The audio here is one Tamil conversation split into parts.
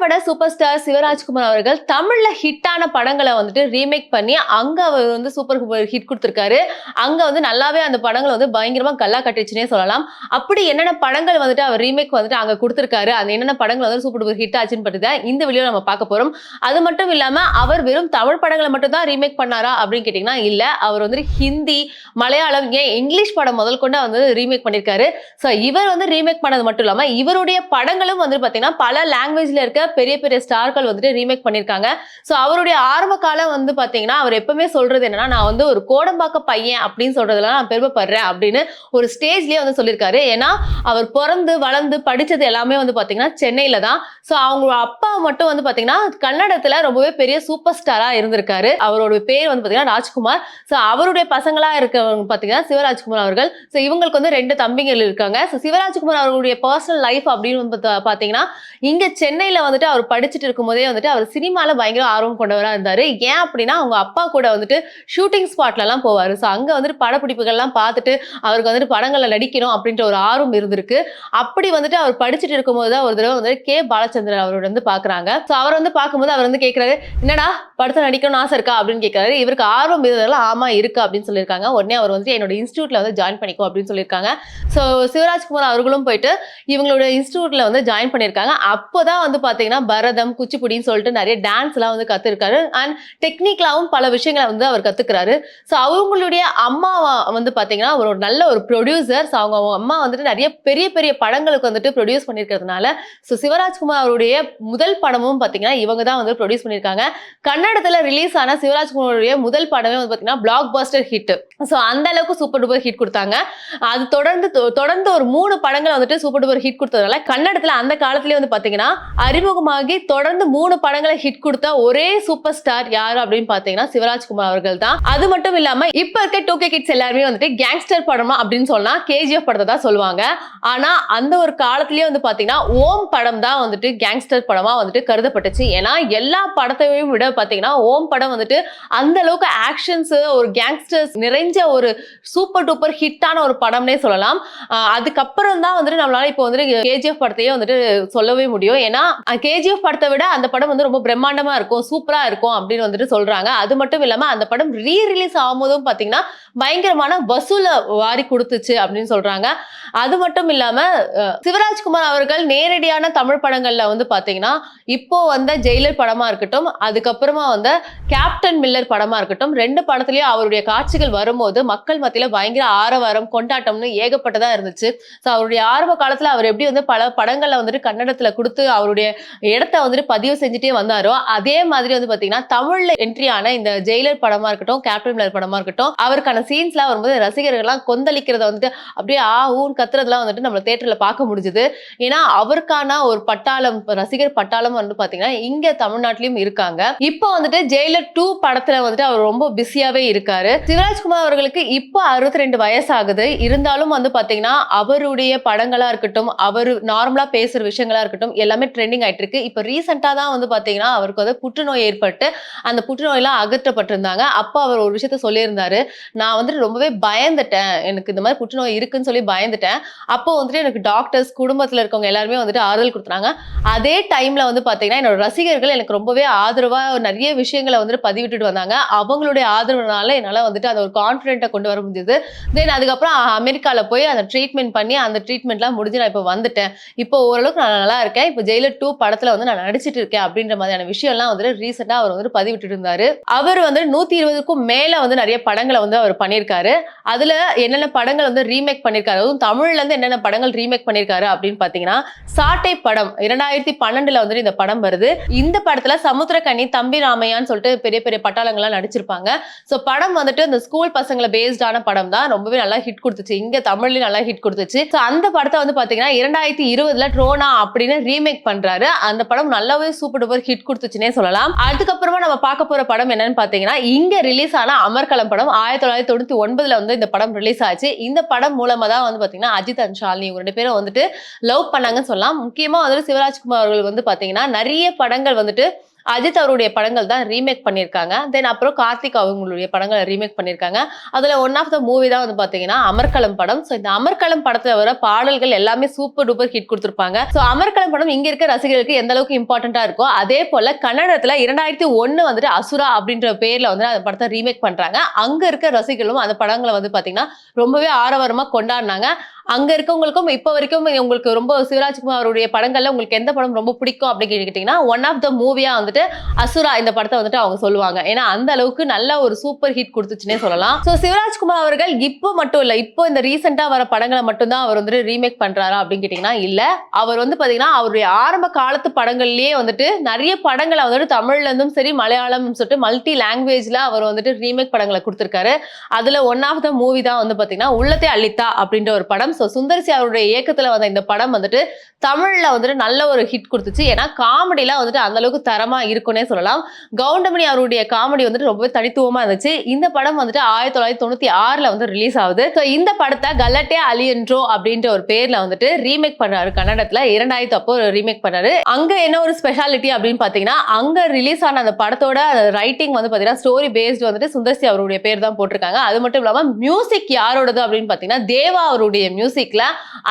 பட சூப்பர் ஸ்டார் சிவராஜ்குமார் அவர்கள் தமிழ்ல ஹிட்டான படங்களை வந்துட்டு ரீமேக் பண்ணி அங்க அவர் வந்து சூப்பர் ஹிட் கொடுத்திருக்காரு. அங்க வந்து நல்லாவே அந்த படங்களை வந்து பயங்கரமா கல்லா கட்டிச்சுனே சொல்லலாம். அப்படி என்னென்ன படங்கள் வந்துட்டு அவர் ரீமேக் வந்துட்டு அங்க கொடுத்திருக்காரு அந்த என்னென்ன படங்கள் வந்து சூப்பர் ஹிட் ஆச்சுன்னு பற்றி தான் இந்த வீடியோ நம்ம பார்க்க போறோம். அது மட்டும் இல்லாம அவர் வெறும் தமிழ் படங்களை மட்டும் தான் ரீமேக் பண்ணாரா அப்படின்னு கேட்டீங்கன்னா இல்ல. அவர் வந்து ஹிந்தி மலையாளம் ஏன் இங்கிலீஷ் படம் முதல் கொண்டு வந்து ரீமேக் பண்ணியிருக்காரு ஸோ இவர் வந்து ரீமேக் பண்ணது மட்டும் இல்லாம இவருடைய படங்களும் வந்து பாத்தீங்கன்னா பல லாங்குவேஜ்ல இருக்க பெரிய பெரிய ஸ்டார்கள் வந்துட்டு ரீமேக் பண்ணியிருக்காங்க ஸோ அவருடைய ஆரம்ப காலம் வந்து பார்த்தீங்கன்னா அவர் எப்பவுமே சொல்றது என்னன்னா நான் வந்து ஒரு கோடம்பாக்க பையன் அப்படின்னு சொல்றதுல நான் பெருமைப்படுறேன் அப்படின்னு ஒரு ஸ்டேஜ்லயே வந்து சொல்லியிருக்காரு ஏன்னா அவர் பிறந்து வளர்ந்து படித்தது எல்லாமே வந்து பார்த்தீங்கன்னா சென்னையில தான். ஸோ அவங்க அப்பா மட்டும் வந்து பார்த்தீங்கன்னா கன்னடத்துல ரொம்பவே பெரிய சூப்பர் ஸ்டாரா இருந்திருக்காரு. அவரோட பேர் வந்து பார்த்தீங்கன்னா ராஜ்குமார். ஸோ அவருடைய பசங்களா இருக்கவங்க பார்த்தீங்கன்னா சிவராஜ்குமார் அவர்கள். ஸோ இவங்களுக்கு வந்து ரெண்டு தம்பிகள் இருக்காங்க. ஸோ சிவராஜ்குமார் அவர்களுடைய பர்சனல் லைஃப் அப்படின்னு வந்து பார்த்தா- பாத்தீங்கன்னா இங்க சென்னையில வந்துட்டு அவர் படிச்சுட்டு இருக்கும்போதே வந்துட்டு அவர் சினிமால பயங்கர ஆர்வம் கொண்டவராக இருந்தார். ஏன் அப்படின்னா அவங்க அப்பா கூட வந்துட்டு ஷூட்டிங் ஸ்பாட்லலாம் போவார். ஸோ அங்கே வந்துட்டு படப்பிடிப்புகள்லாம் பார்த்துட்டு அவருக்கு வந்துட்டு படங்களில் நடிக்கணும் அப்படின்ற ஒரு ஆர்வம் இருந்திருக்கு. அப்படி வந்துட்டு அவர் படிச்சுட்டு இருக்கும்போது தான் ஒரு தடவை வந்துட்டு கே. பாலச்சந்திரன் அவரோட வந்து பார்க்குறாங்க ஸோ அவர் வந்து பார்க்கும்போது அவர் வந்து கேட்குறாரு என்னடா படத்தை நடிக்கணும்னு ஆசை இருக்கா அப்படின்னு கேட்குறாரு இவருக்கு ஆர்வம் இருந்ததால ஆமா இருக்கு அப்படின்னு சொல்லியிருக்காங்க. உடனே அவர் வந்து என்னோட இன்ஸ்டியூட்ல வந்து ஜாயின் பண்ணிக்கோ அப்படின்னு சொல்லியிருக்காங்க. ஸோ சிவராஜ்குமார் அவர்களும் போயிட்டு இவங்களோட இன்ஸ்டியூட்ல வந்து ஜாயின் பண்ணியிருக்காங்க. அப்போதான் வந்து பார்த்தீங்கன்னா பரதம் குச்சிப்புடின்னு சொல்லிட்டு நிறைய டான்ஸ்லாம் வந்து கற்றுருக்காரு அண்ட் டெக்னிக்கலாகவும் பல விஷயங்களை வந்து அவர் கற்றுக்கிறாரு ஸோ அவங்களுடைய அம்மா வந்து பார்த்தீங்கன்னா ஒரு நல்ல ஒரு ப்ரொடியூசர் ஸோ அவங்க அவங்க அம்மா வந்துட்டு நிறைய பெரிய பெரிய படங்களுக்கு வந்துட்டு ப்ரொடியூஸ் பண்ணியிருக்கிறதுனால ஸோ சிவராஜ்குமார் அவருடைய முதல் படமும் பார்த்தீங்கன்னா இவங்க தான் வந்து ப்ரொடியூஸ் பண்ணியிருக்காங்க. கண் கன்னடத்துல ரிலீஸ் ஆன சிவராஜ்குமாருடைய முதல் படமே வந்து பாத்தீங்கன்னா பிளாக் பஸ்டர் ஹிட் ஸோ அந்த அளவுக்கு சூப்பர் டூப்பர் ஹிட் கொடுத்தாங்க. அது தொடர்ந்து தொ- தொடர்ந்து ஒரு மூணு படங்கள் வந்துட்டு சூப்பர் டூப்பர் ஹிட் கொடுத்ததுனால கன்னடத்துல அந்த காலத்திலேயே வந்து பாத்தீங்கன்னா அறிமுகமாகி தொடர்ந்து மூணு படங்களை ஹிட் கொடுத்த ஒரே சூப்பர் ஸ்டார் யாரு அப்படின்னு பாத்தீங்கன்னா சிவராஜ்குமார் அவர்கள் தான். அது மட்டும் இல்லாம இப்ப இருக்க டூ கே கிட்ஸ் எல்லாருமே வந்துட்டு கேங்ஸ்டர் படமா அப்படின்னு சொன்னா கேஜிஎஃப் படத்தை தான் சொல்லுவாங்க. ஆனா அந்த ஒரு காலத்திலேயே வந்து பாத்தீங்கன்னா ஓம் படம் தான் வந்துட்டு கேங்ஸ்டர் படமா வந்துட்டு கருதப்பட்டுச்சு. ஏன்னா எல்லா படத்தையும் விட பாத்தீங்கன்னா ஓம் படம் வந்துட்டு அந்த அளவுக்கு ஆக்ஷன்ஸ் ஒரு கேங்ஸ்டர்ஸ் நிறைஞ்ச ஒரு சூப்பர் டூப்பர் ஹிட்டான ஒரு படம்னே சொல்லலாம். அதுக்கப்புறம் தான் வந்துட்டு நம்மளால இப்போ வந்துட்டு கேஜிஎஃப் படத்தையே வந்துட்டு சொல்லவே முடியும். ஏன்னா கேஜிஎஃப் படத்தை விட அந்த படம் வந்து ரொம்ப பிரம்மாண்டமா இருக்கும் சூப்பரா இருக்கும் அப்படின்னு வந்துட்டு சொல்றாங்க. அது மட்டும் இல்லாம அந்த படம் ரீ ரிலீஸ் ஆகும்போதும் பாத்தீங்கன்னா பயங்கரமான வசூல வாரி கொடுத்துச்சு அப்படின்னு சொல்றாங்க. அது மட்டும் இல்லாம சிவராஜ்குமார் அவர்கள் நேரடியான தமிழ் படங்கள்ல வந்து பாத்தீங்கன்னா இப்போ வந்த ஜெயிலர் படமா இருக்கட்டும் அதுக்கப்புறமா வந்து கேப்டன் மில்லர் படமா இருக்கட்டும் ரெண்டு படத்துலயும் அவருடைய காட்சிகள் வரும்போது மக்கள் மத்தியில பயங்கர ஆரவாரம் கொண்டாட்டம்னு ஏகப்பட்டதா இருந்துச்சு. ஸோ அவருடைய ஆரம்ப காலத்துல அவர் எப்படி வந்து பல படங்கள்ல வந்துட்டு கன்னடத்துல கொடுத்து அவருடைய இடத்த வந்துட்டு பதிவு செஞ்சுட்டே வந்தாரோ அதே மாதிரி வந்து பாத்தீங்கன்னா தமிழ்ல என்ட்ரி ஆன இந்த ஜெயிலர் படமா இருக்கட்டும் கேப்டன் மில்லர் படமா இருக்கட்டும் அவருக்கான சீன்ஸ்லாம் வரும்போது ரசிகர்கள்லாம் கொந்தளிக்கிறத வந்துட்டு அப்படியே ஆ ஊன் கத்துறதுலாம் வந்துட்டு நம்ம தேட்டர்ல பார்க்க முடிஞ்சுது. ஏன்னா அவருக்கான ஒரு பட்டாளம் ரசிகர் பட்டாளம் வந்து பாத்தீங்கன்னா இங்க தமிழ்நாட்டிலயும் இருக்காங்க. இப்போ வந்துட்டு ஜெயிலர் டூ படத்துல வந்துட்டு அவர் ரொம்ப பிஸியாவே இருக்காரு. சிவராஜ்குமார் அவர்களுக்கு இப்போ அறுபத்தி ரெண்டு வயசாகுது. இருந்தாலும் வந்து பாத்தீங்கன்னா அவருடைய படங்களா இருக்கட்டும் அவர் நார்மலா பேசுற விஷயங்களா இருக்கட்டும் எல்லாமே ட்ரெண்டிங் ஆயிட்டு இருக்கு இப்போ ரீசெண்டா தான் வந்து பாத்தீங்கன்னா அவருக்கு வந்து புற்றுநோய் ஏற்பட்டு அந்த புற்றுநோயெல்லாம் அகற்றப்பட்டிருந்தாங்க. அப்போ அவர் ஒரு விஷயத்த சொல்லியிருந்தாரு. நான் வந்துட்டு ரொம்பவே பயந்துட்டேன். எனக்கு இந்த மாதிரி புற்றுநோய் இருக்குன்னு சொல்லி பயந்துட்டேன். அப்போ வந்துட்டு எனக்கு டாக்டர்ஸ் குடும்பத்துல இருக்கவங்க எல்லாருமே வந்துட்டு ஆறுதல் கொடுத்தாங்க அதே டைம்ல வந்து பாத்தீங்கன்னா என்னோட ரசிகர்கள் எனக்கு ரொம்பவே ஆதரவா நிறைய விஷயங்களை வந்துட்டு பதிவிட்டுட்டு வந்தாங்க. அவங்களுடைய ஆதரவுனால என்னால் வந்துட்டு அந்த ஒரு கான்ஃபிடென்ட்டை கொண்டு வர முடிஞ்சது. தென் அதுக்கப்புறம் அமெரிக்காவில் போய் அந்த ட்ரீட்மெண்ட் பண்ணி அந்த ட்ரீட்மெண்ட்லாம் முடிஞ்சு நான் இப்போ வந்துட்டேன். இப்போ ஓரளவுக்கு நான் நல்லா இருக்கேன். இப்போ ஜெயிலர் டூ படத்தில் வந்து நான் நடிச்சிட்டு இருக்கேன் அப்படின்ற மாதிரியான விஷயம்லாம் வந்துட்டு ரீசெண்டாக அவர் வந்து பதிவிட்டு இருந்தாரு. அவர் வந்து நூற்றி இருபதுக்கும் மேலே வந்து நிறைய படங்களை வந்து அவர் பண்ணியிருக்காரு. அதில் என்னென்ன படங்கள் வந்து ரீமேக் பண்ணியிருக்காரு? அதுவும் தமிழ்ல இருந்து என்னென்ன படங்கள் ரீமேக் பண்ணியிருக்காரு அப்படின்னு பார்த்தீங்கன்னா சாட்டை படம் இரண்டாயிரத்தி பன்னெண்டில் வந்துட்டு இந்த படம் வருது. இந்த படத்தில் சமுத்திரக்கண்ணி தம்பி ராமையான்னு சொல்லிட்டு பெரிய பெரிய பட்டாளங்கள்லாம் நடிச்சிருப்பாங்க. ஸோ படம் வந்துட்டு இந்த ஸ்கூல் பசங்களை பேஸ்டான படம் தான். ரொம்பவே நல்லா ஹிட் கொடுத்துச்சு. இங்க தமிழ்லயும் நல்லா ஹிட் கொடுத்துச்சு. ஸோ அந்த படத்தை வந்து பாத்தீங்கன்னா இரண்டாயிரத்தி இருபதுல ட்ரோனா அப்படின்னு ரீமேக் பண்றாரு. அந்த படம் நல்லாவே சூப்பர் டூப்பர் ஹிட் கொடுத்துச்சுன்னே சொல்லலாம். அதுக்கப்புறமா நம்ம பார்க்க போற படம் என்னன்னு பாத்தீங்கன்னா இங்க ரிலீஸ் ஆன அமர்கலம் படம். ஆயிரத்தி தொள்ளாயிரத்தி தொண்ணூத்தி ஒன்பதுல வந்து இந்த படம் ரிலீஸ் ஆச்சு. இந்த படம் மூலமா தான் வந்து பாத்தீங்கன்னா அஜித் அண்ட் ஷாலினி இவங்க ரெண்டு பேரும் வந்துட்டு லவ் பண்ணாங்கன்னு சொல்லலாம். முக்கியமா வந்துட்டு சிவராஜ்குமார் அவர்கள் வந்து பாத்தீங்கன்னா நிறைய படங்கள் வந்துட்டு அஜித் அவருடைய படங்கள் தான் ரீமேக் பண்ணியிருக்காங்க. தென் அப்புறம் கார்த்திக் அவங்களுடைய படங்களை ரீமேக் பண்ணியிருக்காங்க. அதில் ஒன் ஆஃப் த மூவி தான் வந்து பார்த்தீங்கன்னா அமர்கலம் படம். ஸோ இந்த அமர்கலம் படத்தில் வர பாடல்கள் எல்லாமே சூப்பர் டூப்பர் ஹிட் கொடுத்துருப்பாங்க. ஸோ அமர்கலம் படம் இங்கே இருக்க ரசிகர்களுக்கு எந்த அளவுக்கு இம்பார்ட்டண்ட்டாக இருக்கோ அதே போல் கன்னடத்தில் இரண்டாயிரத்தி ஒன்று வந்துட்டு அசுரா அப்படின்ற பேரில் வந்து அந்த படத்தை ரீமேக் பண்ணுறாங்க அங்கே இருக்க ரசிகர்களும் அந்த படங்களை வந்து பார்த்தீங்கன்னா ரொம்பவே ஆரவாரமாக கொண்டாடினாங்க. அங்க இருக்கவங்களுக்கும் இப்போ வரைக்கும் உங்களுக்கு ரொம்ப சிவராஜ்குமார் அவருடைய படங்கள்ல உங்களுக்கு எந்த படம் ரொம்ப பிடிக்கும் அப்படின்னு கேட்டீங்கன்னா ஒன் ஆஃப் த மூவியா வந்துட்டு அசுரா இந்த படத்தை வந்துட்டு அவங்க சொல்லுவாங்க. ஏன்னா அந்த அளவுக்கு நல்ல ஒரு சூப்பர் ஹிட் கொடுத்துச்சுன்னே சொல்லலாம். ஸோ சிவராஜ்குமார் அவர்கள் இப்போ மட்டும் இல்ல இப்போ இந்த ரீசெண்டா வர படங்களை மட்டும்தான் அவர் வந்துட்டு ரீமேக் பண்றாரா அப்படின்னு கேட்டீங்கன்னா இல்ல. அவர் வந்து பாத்தீங்கன்னா அவருடைய ஆரம்ப காலத்து படங்கள்லயே வந்துட்டு நிறைய படங்களை வந்துட்டு தமிழ்ல இருந்தும் சரி மலையாளம் சொல்லிட்டு மல்டி லாங்குவேஜ்ல அவர் வந்துட்டு ரீமேக் படங்களை கொடுத்திருக்காரு. அதுல ஒன் ஆஃப் த மூவி தான் வந்து பாத்தீங்கன்னா உள்ளத்தை அளித்தா அப்படின்ற ஒரு படம். ஸோ சுந்தர்சி அவருடைய இயக்கத்தில் வந்த இந்த படம் வந்துட்டு தமிழில் வந்துட்டு நல்ல ஒரு ஹிட் கொடுத்துச்சு. ஏன்னா காமெடிலாம் வந்துட்டு அந்த அளவுக்கு இருக்குன்னே சொல்லலாம். கவுண்டமணி அவருடைய காமெடி வந்துட்டு ரொம்பவே தனித்துவமாக இருந்துச்சு. இந்த படம் வந்துட்டு ஆயிரத்தி தொள்ளாயிரத்தி தொண்ணூற்றி ஆறில் வந்து ரிலீஸ் ஆகுது. ஸோ இந்த படத்தை கலட்டே அலியன்றோ அப்படின்ற ஒரு பேரில் வந்துட்டு ரீமேக் பண்ணாரு கன்னடத்தில். இரண்டாயிரத்து அப்போ ரீமேக் பண்ணாரு. அங்கே என்ன ஒரு ஸ்பெஷாலிட்டி அப்படின்னு பார்த்தீங்கன்னா அங்கே ரிலீஸ் ஆன அந்த படத்தோட ரைட்டிங் வந்து பார்த்தீங்கன்னா ஸ்டோரி பேஸ்டு வந்துட்டு சுந்தர்சி அவருடைய பேர் தான் போட்டிருக்காங்க. அது மட்டும் இல்லாமல் மியூசிக் யாரோடது அப்படின்னு பார்த்தீங்கன்னா தேவா அவருடைய மியூசிக்ல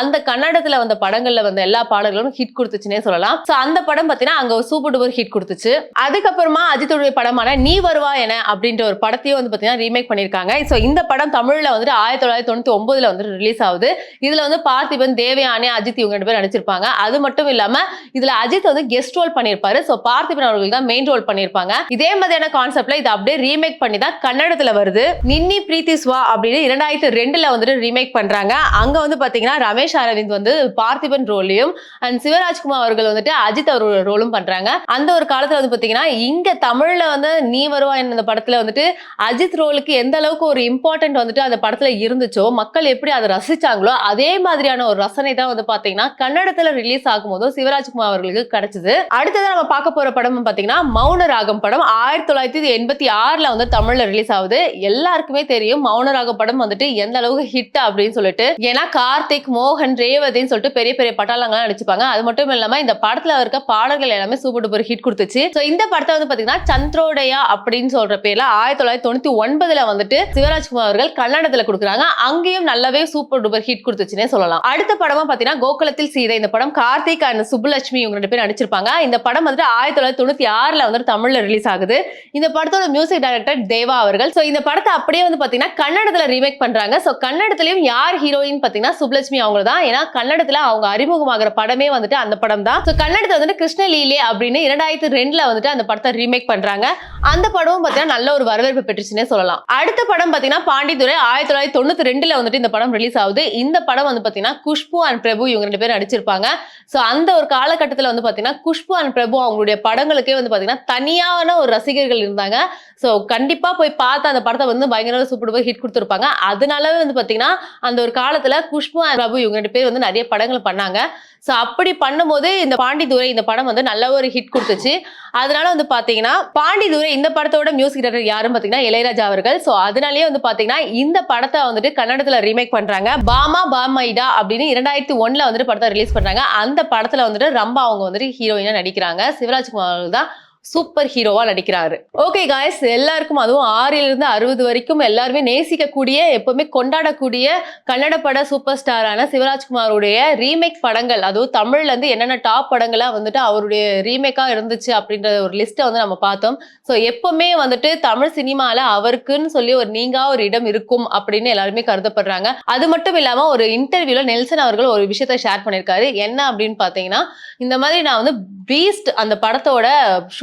அந்த கன்னடத்துல வந்த படங்கள்ல வந்த எல்லா பாடல்களும் ஹிட் கொடுத்துச்சுன்னே சொல்லலாம். சோ அந்த படம் பாத்தீங்கன்னா அங்க சூப்பர் டூப்பர் ஹிட் கொடுத்துச்சு. அதுக்கப்புறமா அஜித்துடைய படமான நீ வருவா என அப்படின்ற ஒரு படத்தையும் வந்து பாத்தீங்கன்னா ரீமேக் பண்ணியிருக்காங்க. சோ இந்த படம் தமிழ்ல வந்துட்டு ஆயிரத்தி தொள்ளாயிரத்தி தொண்ணூத்தி ஒன்பதுல வந்து ரிலீஸ் ஆகுது. இதுல வந்து பார்த்திபன் தேவயானி அஜித் இவங்க ரெண்டு பேர் நடிச்சிருப்பாங்க. அது மட்டும் இல்லாம இதுல அஜித் வந்து கெஸ்ட் ரோல் பண்ணிருப்பாரு சோ பார்த்திபன் அவர்கள் தான் மெயின் ரோல் பண்ணிருப்பாங்க இதே மாதிரியான கான்செப்ட்ல இது அப்படியே ரீமேக் பண்ணி தான் கன்னடத்துல வருது. நின்னி பிரீத்தி ஸ்வா அப்படின்னு இரண்டாயிரத்தி ரெண்டுல வந்துட்டு ரீமேக் பண்றாங்க. அங்க வந்து பாத்தீங்கன்னா ரமேஷ் அரவிந்த் வந்து பார்த்திபன் ரோலையும் அண்ட் சிவராஜ்குமார் அவர்கள் வந்துட்டு அஜித் அவரோட ரோலும் பண்றாங்க. அந்த ஒரு காலத்துல வந்து பாத்தீங்கன்னா இங்க தமிழ்ல வந்து நீ வருவா இந்த படத்துல வந்துட்டு அஜித் ரோலுக்கு எந்த அளவுக்கு ஒரு இம்பார்ட்டன்ட் வந்துட்டு அந்த படத்துல இருந்துச்சோ மக்கள் எப்படி அதை ரசிச்சாங்களோ அதே மாதிரியான ஒரு ரசனை தான் வந்து பாத்தீங்கன்னா கன்னடத்துல ரிலீஸ் ஆகும்போதும் சிவராஜ்குமார் அவர்களுக்கு கிடைச்சது. அடுத்தது நம்ம பார்க்க போற படம் பாத்தீங்கன்னா மௌன ராகம் படம். ஆயிரத்தி தொள்ளாயிரத்தி எண்பத்தி ஆறுல வந்து தமிழ்ல ரிலீஸ் ஆகுது. எல்லாருக்குமே தெரியும் மௌன ராகம் படம் வந்துட்டு எந்த அளவுக்கு ஹிட் அப்படின்னு சொல்லிட்டு. ஏன்னா கார்த்திக் மோகன் ரேவதின்னு சொல்லிட்டு பெரிய பெரிய பட்டாளங்கள்லாம் நடிச்சுப்பாங்க. அது மட்டும் இல்லாம இந்த படத்துல இருக்க பாடல்கள் எல்லாமே சூப்பர் டூப்பர் ஹிட் கொடுத்துச்சு. ஸோ இந்த படத்தை வந்து பாத்தீங்கன்னா சந்திரோடயா அப்படின்னு சொல்ற பேர்ல ஆயிரத்தி தொள்ளாயிரத்தி தொண்ணூத்தி ஒன்பதுல வந்துட்டு சிவராஜ்குமார் அவர்கள் கன்னடத்துல கொடுக்குறாங்க. அங்கேயும் நல்லாவே சூப்பர் டூப்பர் ஹிட் கொடுத்துச்சுன்னே சொல்லலாம். அடுத்த படமா பாத்தீங்கன்னா கோகுலத்தில் சீதை. இந்த படம் கார்த்திக் அண்ட் சுப்புலட்சுமி இவங்க ரெண்டு பேர் நடிச்சிருப்பாங்க. இந்த படம் வந்துட்டு ஆயிரத்தி தொள்ளாயிரத்தி தொண்ணூத்தி ஆறுல வந்துட்டு தமிழ்ல ரிலீஸ் ஆகுது. இந்த படத்தோட மியூசிக் டைரக்டர் தேவா அவர்கள். ஸோ இந்த படத்தை அப்படியே வந்து பாத்தீங்கன்னா கன்னடத்துல ரீமேக் பண்றாங்க. ஸோ கன்னடத்துலயும் யார் ஹீரோயின் பாத்தீங்கன்னா சுப்லட்சுமி அவங்க தான் ஏன்னா கன்னடத்துல அவங்க அறிமுகமாகிற படமே வந்துட்டு அந்த படம் தான் ஸோ கன்னடத்துல வந்துட்டு கிருஷ்ணலீலே அப்படின்னு இரண்டாயிரத்தி ரெண்டுல வந்துட்டு அந்த படத்தை ரீமேக் பண்றாங்க. அந்த படமும் பாத்தீங்கன்னா நல்ல ஒரு வரவேற்பு பெற்றுச்சுன்னே சொல்லலாம். அடுத்த படம் பாத்தீங்கன்னா பாண்டித்துறை ஆயிரத்தி தொள்ளாயிரத்தி தொண்ணூத்தி ரெண்டுல வந்துட்டு இந்த படம் ரிலீஸ் ஆகுது. இந்த படம் வந்து பாத்தீங்கன்னா குஷ்பு அண்ட் பிரபு இவங்க ரெண்டு பேரும் நடிச்சிருப்பாங்க. ஸோ அந்த ஒரு காலகட்டத்தில் வந்து பாத்தீங்கன்னா குஷ்பு அண்ட் பிரபு அவங்களுடைய படங்களுக்கே வந்து பாத்தீங்கன்னா தனியான ஒரு ரசிகர்கள் இருந்தாங்க. ஸோ கண்டிப்பா போய் பார்த்து அந்த படத்தை வந்து பயங்கர சூப்பர் போய் ஹிட் கொடுத்துருப்பாங்க. அதனாலவே வந்து பாத்தீங்கன்னா அந்த ஒரு காலத்துல குஷ்பு பிரபு இவங்க ரெண்டு பேர் வந்து நிறைய படங்கள் பண்ணாங்க. ஸோ அப்படி பண்ணும்போது இந்த பாண்டிதுரை இந்த படம் வந்து நல்ல ஒரு ஹிட் கொடுத்துச்சு. அதனால வந்து பாத்தீங்கன்னா பாண்டிதுரை இந்த படத்தோட மியூசிக் டைரக்டர் யாரும் பாத்தீங்கன்னா இளையராஜா அவர்கள். ஸோ அதனாலேயே வந்து பாத்தீங்கன்னா இந்த படத்தை வந்துட்டு கன்னடத்துல ரீமேக் பண்றாங்க. பாமா பாமைடா அப்படின்னு இரண்டாயிரத்தி ஒன்றில் வந்துட்டு படத்தை ரிலீஸ் பண்றாங்க. அந்த படத்துல வந்துட்டு ரம்பா அவங்க வந்துட்டு ஹீரோயினா நடிக்கிறாங்க. சிவராஜ்குமார் தான் சூப்பர் ஹீரோவா நடிக்கிறாரு. ஓகே காய்ஸ் எல்லாருக்கும் அதுவும் ஆறிலிருந்து இருந்து அறுபது வரைக்கும் எல்லாருமே நேசிக்கக்கூடிய எப்பவுமே கொண்டாடக்கூடிய கன்னட பட சூப்பர் ஸ்டாரான சிவராஜ்குமாருடைய ரீமேக் படங்கள் அதுவும் தமிழ்ல இருந்து என்னென்ன டாப் படங்களா வந்துட்டு அவருடைய ரீமேக்கா இருந்துச்சு அப்படின்ற ஒரு லிஸ்ட்டை வந்து நம்ம பார்த்தோம். ஸோ எப்பவுமே வந்துட்டு தமிழ் சினிமால அவருக்குன்னு சொல்லி ஒரு நீங்கா ஒரு இடம் இருக்கும் அப்படின்னு எல்லாருமே கருதப்படுறாங்க. அது மட்டும் இல்லாம ஒரு இன்டர்வியூல நெல்சன் அவர்கள் ஒரு விஷயத்த ஷேர் பண்ணியிருக்காரு. என்ன அப்படின்னு பாத்தீங்கன்னா இந்த மாதிரி நான் வந்து பீஸ்ட் அந்த படத்தோட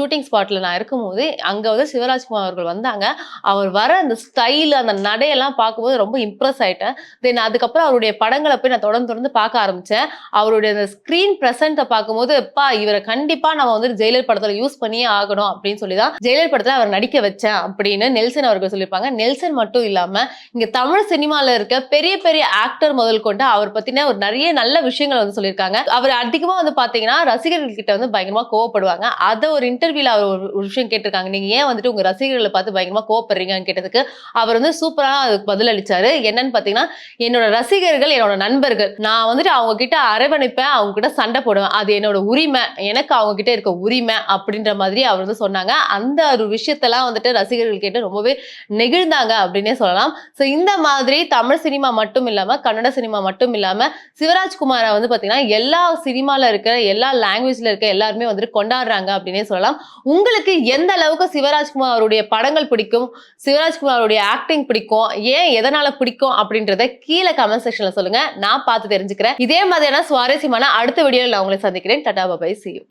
ஷூட்டிங் ஸ்பாட்டில் நான் இருக்கும்போது அங்கே வந்து சிவராஜ்குமார் அவர்கள் வந்தாங்க. அவர் வர அந்த ஸ்டைல் அந்த நடையெல்லாம் பார்க்கும்போது ரொம்ப இம்ப்ரெஸ் ஆயிட்டேன். தென் அதுக்கப்புறம் அவருடைய படங்களை போய் நான் தொடர்ந்து தொடர்ந்து பார்க்க ஆரம்பித்தேன் அவருடைய அந்த ஸ்க்ரீன் பிரசன்ட்டை பார்க்கும்போது எப்பா இவரை கண்டிப்பாக நம்ம வந்து ஜெயிலர் படத்தில் யூஸ் பண்ணியே ஆகணும் அப்படின்னு சொல்லி தான் ஜெயிலர் படத்தில் அவர் நடிக்க வச்சேன் அப்படின்னு நெல்சன் அவர்கள் சொல்லியிருப்பாங்க. நெல்சன் மட்டும் இல்லாமல் இங்கே தமிழ் சினிமாவில் இருக்க பெரிய பெரிய ஆக்டர் முதல் கொண்டு அவர் பற்றின ஒரு நிறைய நல்ல விஷயங்கள் வந்து சொல்லியிருக்காங்க. அவர் அதிகமாக வந்து பார்த்தீங்கன்னா ரசிகர்கள் கிட்ட வந்து பயங்கரமாக கோவப்படுவாங்க. அதை ஒரு இன்டர்வியூ கேள்வியில அவர் ஒரு ஒரு விஷயம் கேட்டிருக்காங்க. நீங்க ஏன் வந்துட்டு உங்க ரசிகர்களை பார்த்து பயங்கரமா கோப்படுறீங்கன்னு கேட்டதுக்கு அவர் வந்து சூப்பரா அதுக்கு பதில் அளிச்சாரு. என்னன்னு பாத்தீங்கன்னா என்னோட ரசிகர்கள் என்னோட நண்பர்கள் நான் வந்துட்டு அவங்க கிட்ட அரவணைப்பேன் அவங்க கிட்ட சண்டை போடுவேன். அது என்னோட உரிமை. எனக்கு அவங்க கிட்ட இருக்க உரிமை அப்படின்ற மாதிரி அவர் வந்து சொன்னாங்க. அந்த ஒரு விஷயத்தெல்லாம் வந்துட்டு ரசிகர்கள் கேட்டு ரொம்பவே நெகிழ்ந்தாங்க அப்படின்னே சொல்லலாம். ஸோ இந்த மாதிரி தமிழ் சினிமா மட்டும் இல்லாம கன்னட சினிமா மட்டும் இல்லாம சிவராஜ்குமாரை வந்து பாத்தீங்கன்னா எல்லா சினிமால இருக்கிற எல்லா லாங்குவேஜ்ல இருக்க எல்லாருமே வந்துட்டு கொண்டாடுறாங்க அப்படின்னே சொல்லலாம். உங்களுக்கு எந்த அளவுக்கு சிவராஜ்குமார் அவருடைய படங்கள் பிடிக்கும்? சிவராஜ்குமார் அவருடைய ஆக்டிங் பிடிக்கும்? ஏன் எதனால பிடிக்கும்? அப்படின்றத கீழே கமெண்ட் செக்ஷன்ல சொல்லுங்க. நான் பார்த்து தெரிஞ்சுக்கிறேன். இதே மாதிரியான சுவாரஸ்யமான அடுத்த வீடியோவில் நான் உங்களை சந்திக்கிறேன். Ta-ta பாபாய் see you